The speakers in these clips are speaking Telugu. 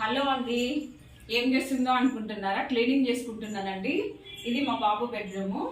హలో అండి. ఏం చేస్తుందో అనుకుంటున్నారా? క్లీనింగ్ చేసుకుంటున్నానండి. ఇది మా బాబు బెడ్రూము.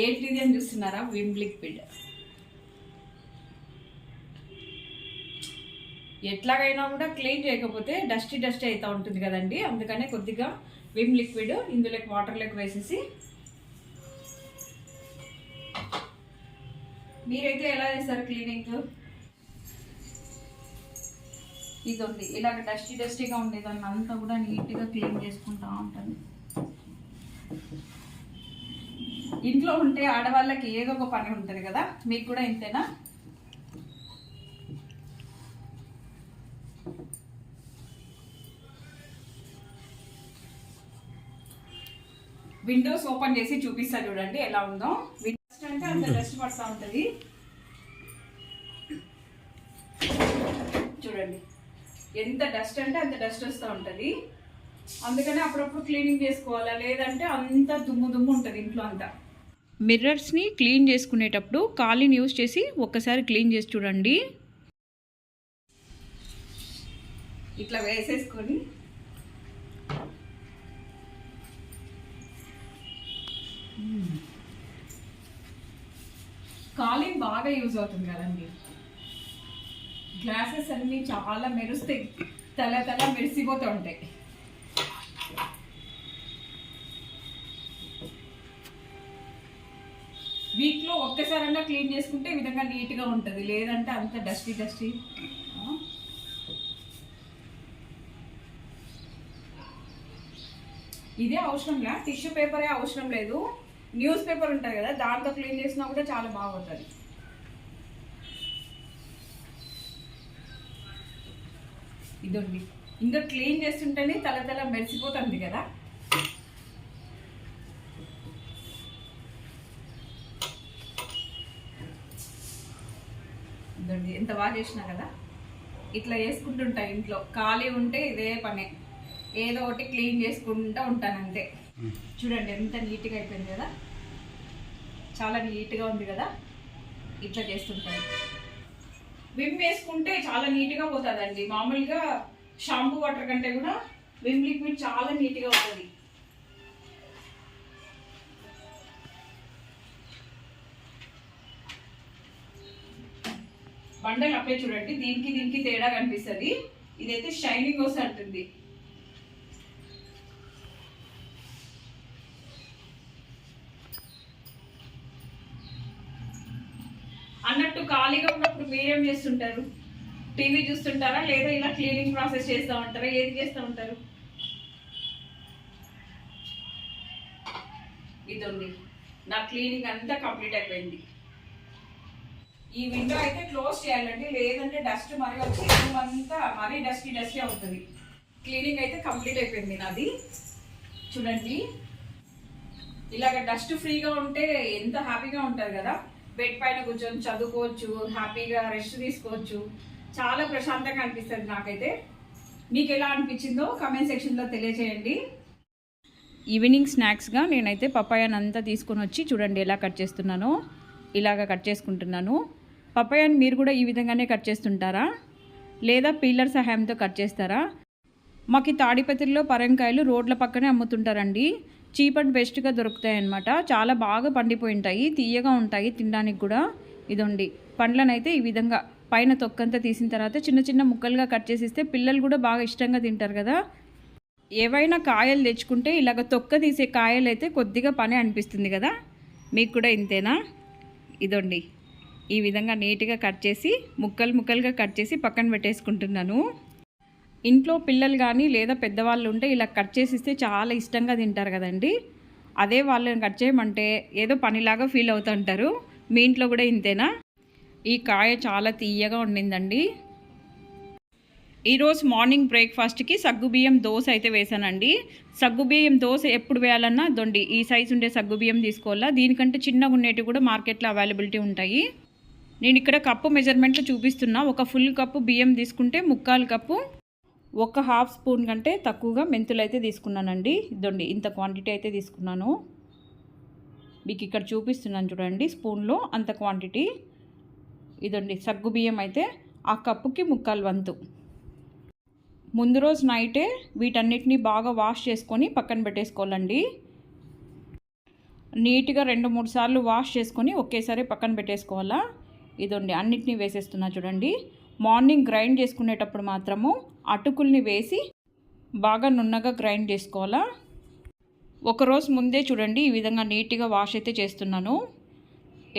ఏంటిది అని చూస్తున్నారా? Vim liquid. ఎట్లాగైనా కూడా క్లీన్ చేయకపోతే డస్టీ డస్ట్ అవుతూ ఉంటుంది కదండి. అందుకనే కొద్దిగా విమ్ లిక్విడ్ ఇందులోకి వాటర్లోకి వేసేసి మీరైతే ఎలా చేస్తారు క్లీనింగ్? ఇది ఉంది ఇలాగ డస్టీ డస్టీగా ఉండేదాన్ని. అంతా కూడా నీట్గా క్లీన్ చేసుకుంటా ఉంటాను. ఇంట్లో ఉంటే ఆడవాళ్ళకి ఏదో ఒక పని ఉంటుంది కదా? మీకు కూడా ఇంతేనా? విండోస్ ఓపెన్ చేసి చూపిస్తా చూడండి ఎలా ఉందో. విండోస్ అంటే అంత డస్ట్ పడుతూ ఉంటుంది. చూడండి. ఎంత డస్ట్ అంటే అంత డస్ట్ వస్తూ ఉంటుంది. అందుకని అప్పుడప్పుడు క్లీనింగ్ చేసుకోవాలా? లేదంటే అంత దుమ్ము దుమ్ము ఉంటుంది ఇంట్లో అంతా. మిర్రర్స్ని క్లీన్ చేసుకునేటప్పుడు కాలిని యూస్ చేసి ఒక్కసారి క్లీన్ చేసి చూడండి. ఇట్లా వేసేసుకొని కాలింగ్ బాగా యూజ్ అవుతుంది కదండి. గ్లాసెస్ అన్నీ చాలా మెరుస్తాయి. తల తల మెరిసిపోతూ ఉంటాయి వీక్లో ఒక్కసారన్నా క్లీన్ చేసుకుంటే ఈ విధంగా నీట్గా ఉంటుంది. లేదంటే అంత డస్టీ డస్టీ. ఇదే అవసరంలా టిష్యూ పేపరే అవసరం లేదు. న్యూస్ పేపర్ ఉంటుంది కదా దాంతో క్లీన్ చేసినా కూడా చాలా బాగుంటుంది. ఇదండి ఇంకా క్లీన్ చేస్తుంటేనే తల తల మెరిసిపోతుంది కదా. ఇదండి ఎంత బాగా చేసినా కదా. ఇట్లా చేసుకుంటుంటా ఇంట్లో. ఖాళీ ఉంటే ఇదే పనే. ఏదో ఒకటి క్లీన్ చేసుకుంటూ ఉంటాను అంతే. చూడండి ఎంత నీట్గా అయిపోయింది కదా. చాలా నీట్గా ఉంది కదా. ఇట్లా చేస్తుంటాను. విమ్ వేసుకుంటే చాలా నీట్గా పోతుందండి. మామూలుగా షాంపూ వాటర్ కంటే కూడా విమ్ లిక్విడ్ చాలా నీట్గా అవుతుంది బండలు అప్పే చూడండి. దీనికి దీనికి తేడా కనిపిస్తుంది. ఇదైతే షైనింగ్ వస్తుంటుంది అన్నట్టు ఖాళీగా ఉన్నప్పుడు మీరేం చేస్తుంటారు? టీవీ చూస్తుంటారా? లేదా ఇలా క్లీనింగ్ ప్రాసెస్ చేస్తూ ఉంటారా? ఏది చేస్తూ ఉంటారు? ఇదండి. నా క్లీనింగ్ అంతా కంప్లీట్ అయిపోయింది. ఈ విండో అయితే క్లోజ్ చేయాలండి. లేదంటే డస్ట్ మరీ వచ్చి అంతా మరీ డస్టీ డస్టీ అవుతుంది. క్లీనింగ్ అయితే కంప్లీట్ అయిపోయింది నాది. చూడండి. ఇలాగ డస్ట్ ఫ్రీగా ఉంటే ఎంత హ్యాపీగా ఉంటుంది కదా? బెడ్ పైన కూర్చొని చదువుకోవచ్చు హ్యాపీగా రెస్ట్ తీసుకోవచ్చు. చాలా ప్రశాంతంగా అనిపిస్తుంది నాకైతే. మీకు ఎలా అనిపించిందో కమెంట్ సెక్షన్లో తెలియజేయండి ఈవినింగ్ స్నాక్స్గా నేనైతే పప్పాయాన్ అంతా తీసుకొని వచ్చి చూడండి ఎలా కట్ చేస్తున్నానో. ఇలాగ కట్ చేసుకుంటున్నాను. పప్పాయాన్ని మీరు కూడా ఈ విధంగానే కట్ చేస్తుంటారా? లేదా పీలర్ సహాయంతో కట్ చేస్తారా? మాకు తాడిపత్రిలో పరంకాయలు రోడ్ల పక్కనే అమ్ముతుంటారండి. చీప్ అండ్ బెస్ట్గా దొరుకుతాయి అన్నమాట చాలా బాగా పండిపోయి ఉంటాయి తీయగా ఉంటాయి తినడానికి కూడా. ఇదండి. పండ్లనైతే ఈ విధంగా పైన తొక్కంతా తీసిన తర్వాత చిన్న చిన్న ముక్కలుగా కట్ చేసిస్తే పిల్లలు కూడా బాగా ఇష్టంగా తింటారు కదా. ఏవైనా కాయలు తెచ్చుకుంటే ఇలాగ తొక్క తీసే కాయలు అయితే కొద్దిగా పని అనిపిస్తుంది కదా. మీకు కూడా ఇంతేనా? ఇదండి. ఈ విధంగా నీట్గా కట్ చేసి ముక్కలు ముక్కలుగా కట్ చేసి పక్కన పెట్టేసుకుంటున్నాను. ఇంట్లో పిల్లలు కానీ లేదా పెద్దవాళ్ళు ఉంటే ఇలా కట్ చేసి ఇస్తే చాలా ఇష్టంగా తింటారు కదండి. అదే వాళ్ళని కట్ చేయమంటే ఏదో పనిలాగా ఫీల్ అవుతుంటారు. మీ ఇంట్లో కూడా ఇంతేనా? ఈ కాయ చాలా తీయగా ఉండిందండి. ఈరోజు మార్నింగ్ బ్రేక్ఫాస్ట్కి సగ్గుబియ్యం దోశ అయితే వేసానండి. సగ్గుబియ్యం దోశ ఎప్పుడు వేయాలన్నా దొండి ఈ సైజు ఉండే సగ్గుబియ్యం తీసుకోవాలా? దీనికంటే చిన్నగా ఉండేటివి కూడా మార్కెట్లో అవైలబిలిటీ ఉంటాయి. నేను ఇక్కడ కప్పు మెజర్మెంట్లు చూపిస్తున్నా. ఒక ఫుల్ కప్పు బియ్యం తీసుకుంటే ముక్కాలు కప్పు ఒక హాఫ్ స్పూన్ కంటే తక్కువగా మెంతులు అయితే తీసుకున్నానండి. ఇదండి ఇంత క్వాంటిటీ అయితే తీసుకున్నాను. మీకు ఇక్కడ చూపిస్తున్నాను చూడండి స్పూన్లో అంత క్వాంటిటీ. ఇదండి సగ్గు బియ్యం అయితే ఆ కప్పుకి ముక్కలు వంతు. ముందు రోజు నైటే వీటన్నిటిని బాగా వాష్ చేసుకొని పక్కన పెట్టేసుకోవాలండి. నీట్గా రెండు మూడు సార్లు వాష్ చేసుకొని ఒకేసారి పక్కన పెట్టేసుకోవాలా? ఇదండి అన్నిటినీ వేసేస్తున్నా చూడండి. మార్నింగ్ గ్రైండ్ చేసుకునేటప్పుడు మాత్రము అటుకుల్ని వేసి బాగా నున్నగా గ్రైండ్ చేసుకోవాలా? ఒకరోజు ముందే చూడండి ఈ విధంగా నీట్గా వాష్ అయితే చేస్తున్నాను.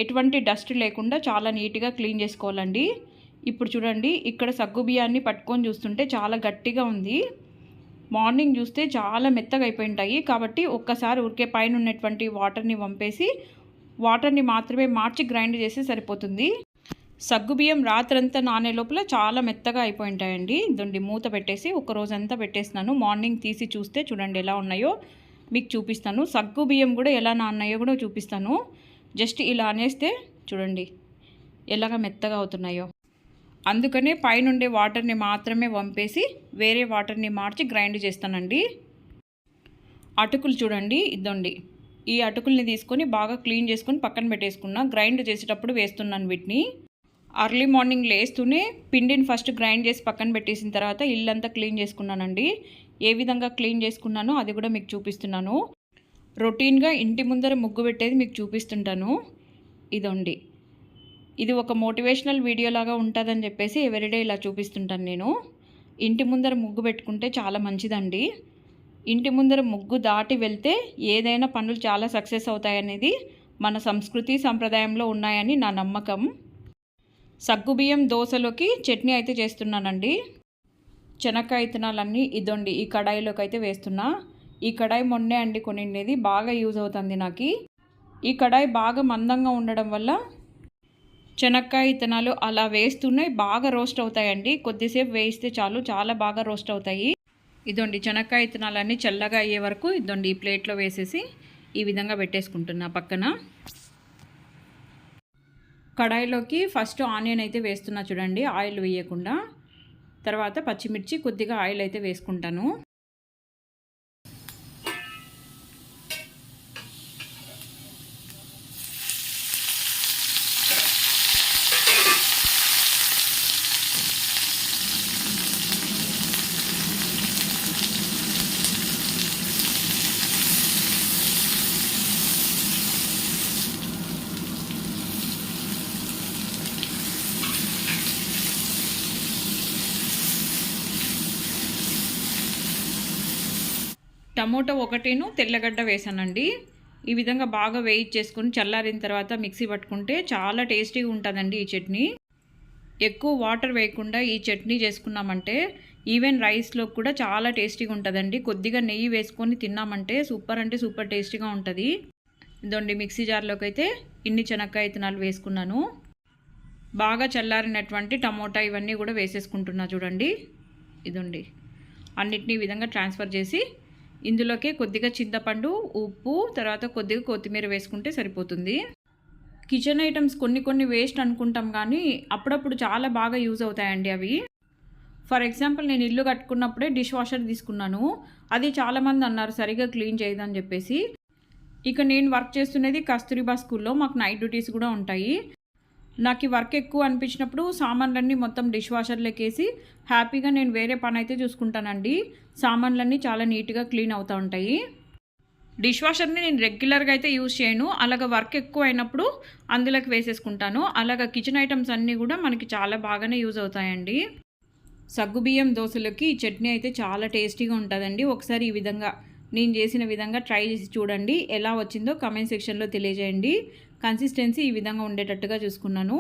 ఎటువంటి డస్ట్ లేకుండా చాలా నీట్గా క్లీన్ చేసుకోవాలండి. ఇప్పుడు చూడండి ఇక్కడ సగ్గు బియ్యాన్ని పట్టుకొని చూస్తుంటే చాలా గట్టిగా ఉంది. మార్నింగ్ చూస్తే చాలా మెత్తగా అయిపోయి ఉంటాయి కాబట్టి ఒక్కసారి ఉరికే పైన ఉన్నటువంటి వాటర్ని వంపేసి వాటర్ని మాత్రమే మార్చి గ్రైండ్ చేస్తే సరిపోతుంది. సగ్గుబియ్యం రాత్రంతా నానే లోపల చాలా మెత్తగా అయిపోయి ఉంటాయండి దొండి మూత పెట్టేసి ఒక రోజంతా పెట్టేసినాను మార్నింగ్ తీసి చూస్తే చూడండి ఎలా ఉన్నాయో. మీకు చూపిస్తాను. సగ్గు బియ్యం కూడా ఎలా నాన్నాయో కూడా చూపిస్తాను. జస్ట్ ఇలా అనేస్తే చూడండి ఎలాగ మెత్తగా అవుతున్నాయో. అందుకనే పైనుండే వాటర్ని మాత్రమే వంపేసి వేరే వాటర్ని మార్చి గ్రైండ్ చేస్తానండి. అటుకులు చూడండి ఇద్దండి ఈ అటుకుల్ని తీసుకొని బాగా క్లీన్ చేసుకొని పక్కన పెట్టేసుకున్నా గ్రైండ్ చేసేటప్పుడు వేస్తున్నాను వీటిని. అర్లీ మార్నింగ్ లేస్తూనే పిండిని ఫస్ట్ గ్రైండ్ చేసి పక్కన పెట్టేసిన తర్వాత ఇల్లంతా క్లీన్ చేసుకున్నానండి. ఏ విధంగా క్లీన్ చేసుకున్నానో అది కూడా మీకు చూపిస్తున్నాను. రొటీన్గా ఇంటి ముందర ముగ్గు పెట్టేది మీకు చూపిస్తుంటాను. ఇదండి. ఇది ఒక మోటివేషనల్ వీడియో లాగా ఉంటుందని చెప్పేసి ఎవరిడే ఇలా చూపిస్తుంటాను నేను. ఇంటి ముందర ముగ్గు పెట్టుకుంటే చాలా మంచిదండి. ఇంటి ముందర ముగ్గు దాటి వెళ్తే ఏదైనా పనులు చాలా సక్సెస్ అవుతాయనేది మన సంస్కృతి సంప్రదాయంలో ఉన్నాయని నా నమ్మకం. సగ్గుబియ్యం దోశలోకి చట్నీ అయితే చేస్తున్నానండి. చెనక్కాయ ఇత్తనాలన్నీ ఇదండి ఈ కడాయిలోకి అయితే వేస్తున్నా. ఈ కడాయి మొన్నే అండి కొనిండేది బాగా యూజ్ అవుతుంది నాకు. ఈ కడాయి బాగా మందంగా ఉండడం వల్ల చెనక్కాయ ఇత్తనాలు అలా వేస్తూనే బాగా రోస్ట్ అవుతాయండి. కొద్దిసేపు వేయిస్తే చాలు చాలా బాగా రోస్ట్ అవుతాయి. ఇదండి చెనక్కాయ ఇత్తనాలన్నీ చల్లగా అయ్యే వరకు ఇదండి ఈ ప్లేట్లో వేసేసి ఈ విధంగా పెట్టేసుకుంటున్నా పక్కన. కడాయిలోకి ఫస్ట్ ఆనియన్ అయితే వేస్తున్నా చూడండి ఆయిల్ వేయకుండా. తర్వాత పచ్చిమిర్చి కొద్దిగా ఆయిల్ అయితే వేసుకుంటాను. టమోటా ఒకటేను తెల్లగడ్డ వేసానండి. ఈ విధంగా బాగా వేయించేసుకొని చల్లారిన తర్వాత మిక్సీ పట్టుకుంటే చాలా టేస్టీగా ఉంటుందండి ఈ చట్నీ. ఎక్కువ వాటర్ వేయకుండా ఈ చట్నీ చేసుకున్నామంటే ఈవెన్ రైస్లో కూడా చాలా టేస్టీగా ఉంటుందండి. కొద్దిగా నెయ్యి వేసుకొని తిన్నామంటే సూపర్ అంటే సూపర్ టేస్టీగా ఉంటుంది. ఇదండి మిక్సీ జార్లోకి అయితే ఇన్ని చెనక్కాయ విత్తనాలు వేసుకున్నాను. బాగా చల్లారినటువంటి టమోటా ఇవన్నీ కూడా వేసేసుకుంటున్నా చూడండి. ఇదండి అన్నిటినీ ఈ విధంగా ట్రాన్స్ఫర్ చేసి ఇందులోకి కొద్దిగా చింతపండు ఉప్పు తర్వాత కొద్దిగా కొత్తిమీర వేసుకుంటే సరిపోతుంది. కిచెన్ ఐటమ్స్ కొన్ని కొన్ని వేస్ట్ అనుకుంటాం కానీ అప్పుడప్పుడు చాలా బాగా యూజ్ అవుతాయండి అవి. ఫర్ ఎగ్జాంపుల్ నేను ఇల్లు కట్టుకున్నప్పుడే డిష్ వాషర్ తీసుకున్నాను. అది చాలామంది అన్నారు సరిగా క్లీన్ చేయదని చెప్పేసి. ఇక నేను వర్క్ చేస్తున్నది కస్తూరిబా స్కూల్లో మాకు నైట్ డ్యూటీస్ కూడా ఉంటాయి. నాకు ఈ వర్క్ ఎక్కువ అనిపించినప్పుడు సామాన్లన్నీ మొత్తం డిష్ వాషర్లోకి వేసి హ్యాపీగా నేను వేరే పని అయితే చూసుకుంటానండి. సామాన్లన్నీ చాలా నీట్గా క్లీన్ అవుతూ ఉంటాయి. డిష్ వాషర్ని నేను రెగ్యులర్గా అయితే యూజ్ చేయను. అలాగ వర్క్ ఎక్కువ అయినప్పుడు అందులోకి వేసేసుకుంటాను. అలాగ కిచెన్ ఐటమ్స్ అన్నీ కూడా మనకి చాలా బాగానే యూజ్ అవుతాయండి. సగ్గుబియ్యం దోశలకి ఈ చట్నీ అయితే చాలా టేస్టీగా ఉంటుందండి. ఒకసారి ఈ విధంగా నేను చేసిన విధంగా ట్రై చేసి చూడండి. ఎలా వచ్చిందో కమెంట్ సెక్షన్లో తెలియజేయండి. కన్సిస్టెన్సీ ఈ విధంగా ఉండేటట్టుగా చూసుకున్నాను.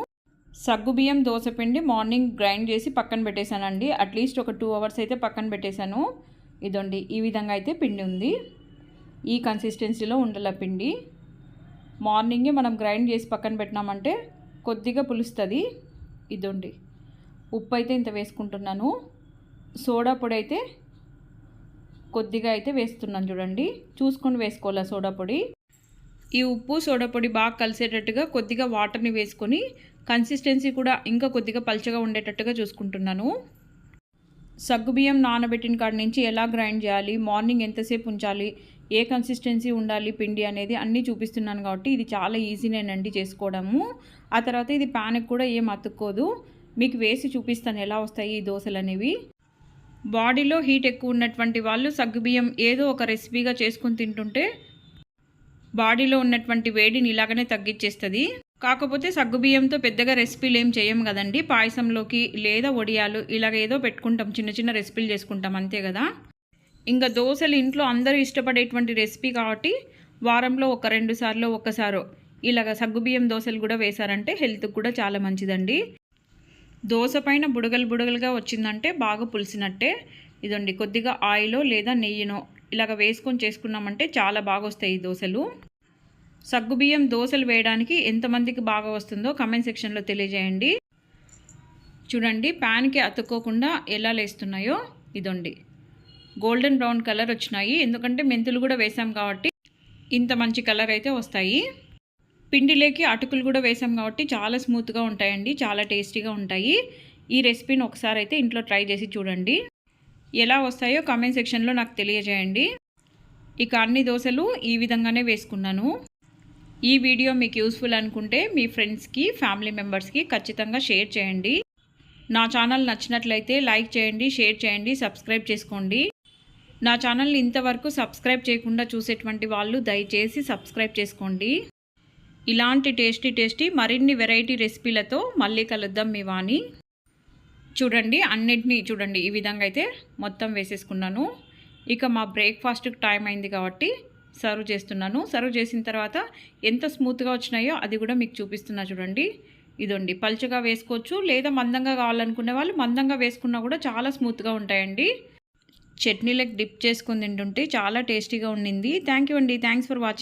సగ్గుబియ్యం పిండి మార్నింగ్ గ్రైండ్ చేసి పక్కన పెట్టేశానండి. అట్లీస్ట్ ఒక టూ అవర్స్ అయితే పక్కన పెట్టేశాను. ఇదండి ఈ విధంగా అయితే పిండి ఉంది. ఈ కన్సిస్టెన్సీలో ఉండాల పిండి. మార్నింగే మనం గ్రైండ్ చేసి పక్కన పెట్టినామంటే కొద్దిగా పులుస్తుంది. ఇదండి ఉప్పు అయితే ఇంత వేసుకుంటున్నాను. సోడా పొడి అయితే కొద్దిగా అయితే వేస్తున్నాను చూడండి. చూసుకొని వేసుకోవాలి సోడా పొడి? ఈ ఉప్పు సోడా పొడి బాగా కలిసేటట్టుగా కొద్దిగా వాటర్ని వేసుకొని కన్సిస్టెన్సీ కూడా ఇంకా కొద్దిగా పల్చగా ఉండేటట్టుగా చూసుకుంటున్నాను. సగ్గుబియ్యం నానబెట్టిన కాడ నుంచి ఎలా గ్రైండ్ చేయాలి మార్నింగ్ ఎంతసేపు ఉంచాలి ఏ కన్సిస్టెన్సీ ఉండాలి పిండి అనేది అన్నీ చూపిస్తున్నాను కాబట్టి ఇది చాలా ఈజీనేనండి చేసుకోవడము. ఆ తర్వాత ఇది ప్యాన్కి కూడా ఏం అతుక్కోదు. మీకు వేసి చూపిస్తాను ఎలా వస్తాయి ఈ దోశలు అనేవి. బాడీలో హీట్ ఎక్కువ ఉన్నటువంటి వాళ్ళు సగ్గుబియ్యం ఏదో ఒక రెసిపీగా చేసుకుని తింటుంటే బాడీలో ఉన్నటువంటి వేడిని ఇలాగనే తగ్గించేస్తుంది కాకపోతే సగ్గుబియ్యంతో పెద్దగా రెసిపీలు ఏం చేయం కదండి. పాయసంలోకి లేదా వడియాలు ఇలాగ ఏదో పెట్టుకుంటాం. చిన్న చిన్న రెసిపీలు చేసుకుంటాం. అంతే కదా. ఇంకా దోశలు ఇంట్లో అందరూ ఇష్టపడేటువంటి రెసిపీ కాబట్టి వారంలో ఒక రెండు సార్లు ఒక్కసారో ఇలాగ సగ్గుబియ్యం దోశలు కూడా వేశారంటే హెల్త్కి కూడా చాలా మంచిదండి. దోశ పైన బుడగలు బుడగలుగా వచ్చిందంటే బాగా పులిసినట్టే. ఇదండి కొద్దిగా ఆయిలో లేదా నెయ్యినో ఇలాగ వేసుకొని చేసుకున్నామంటే చాలా బాగా వస్తాయి ఈ దోశలు. సగ్గుబియ్యం దోశలు వేయడానికి ఎంతమందికి బాగా వస్తుందో కమెంట్ సెక్షన్లో తెలియజేయండి. చూడండి ప్యాన్కి అతుక్కోకుండా ఎలా లేస్తున్నాయో ఇదండి. గోల్డెన్ బ్రౌన్ కలర్ వచ్చినాయి. ఎందుకంటే మెంతులు కూడా వేసాం కాబట్టి ఇంత మంచి కలర్ అయితే వస్తాయి. పిండిలోకి అటుకులు కూడా వేసాం కాబట్టి చాలా స్మూత్గా ఉంటాయండి చాలా టేస్టీగా ఉంటాయి. ఈ రెసిపీని ఒకసారి అయితే ఇంట్లో ట్రై చేసి చూడండి. ఎలా వస్తాయో కామెంట్ సెక్షన్లో నాకు తెలియజేయండి. ఇక అన్ని దోశలు ఈ విధంగానే వేసుకున్నాను. ఈ వీడియో మీకు యూస్ఫుల్ అనుకుంటే మీ ఫ్రెండ్స్కి ఫ్యామిలీ మెంబర్స్కి ఖచ్చితంగా షేర్ చేయండి. నా ఛానల్ నచ్చినట్లయితే లైక్ చేయండి షేర్ చేయండి సబ్స్క్రైబ్ చేసుకోండి. నా ఛానల్ని ఇంతవరకు సబ్స్క్రైబ్ చేయకుండా చూసేటువంటి వాళ్ళు దయచేసి సబ్స్క్రైబ్ చేసుకోండి. ఇలాంటి టేస్టీ టేస్టీ మరిన్ని వెరైటీ రెసిపీలతో మళ్ళీ కలుద్దాం మీ వాణి. చూడండి అన్నిటినీ చూడండి ఈ విధంగా అయితే మొత్తం వేసేసుకున్నాను. ఇక మా బ్రేక్ఫాస్ట్కి టైం అయింది కాబట్టి సర్వ్ చేస్తున్నాను. సర్వ్ చేసిన తర్వాత ఎంత స్మూత్గా వచ్చినాయో అది కూడా మీకు చూపిస్తున్నా చూడండి. ఇదండి పలుచగా వేసుకోవచ్చు లేదా మందంగా కావాలనుకునే వాళ్ళు మందంగా వేసుకున్నా కూడా చాలా స్మూత్గా ఉంటాయండి. చట్నీలకు డిప్ చేసుకుని తింటుంటే చాలా టేస్టీగా ఉండింది. థ్యాంక్ యూ అండి. Thanks for watching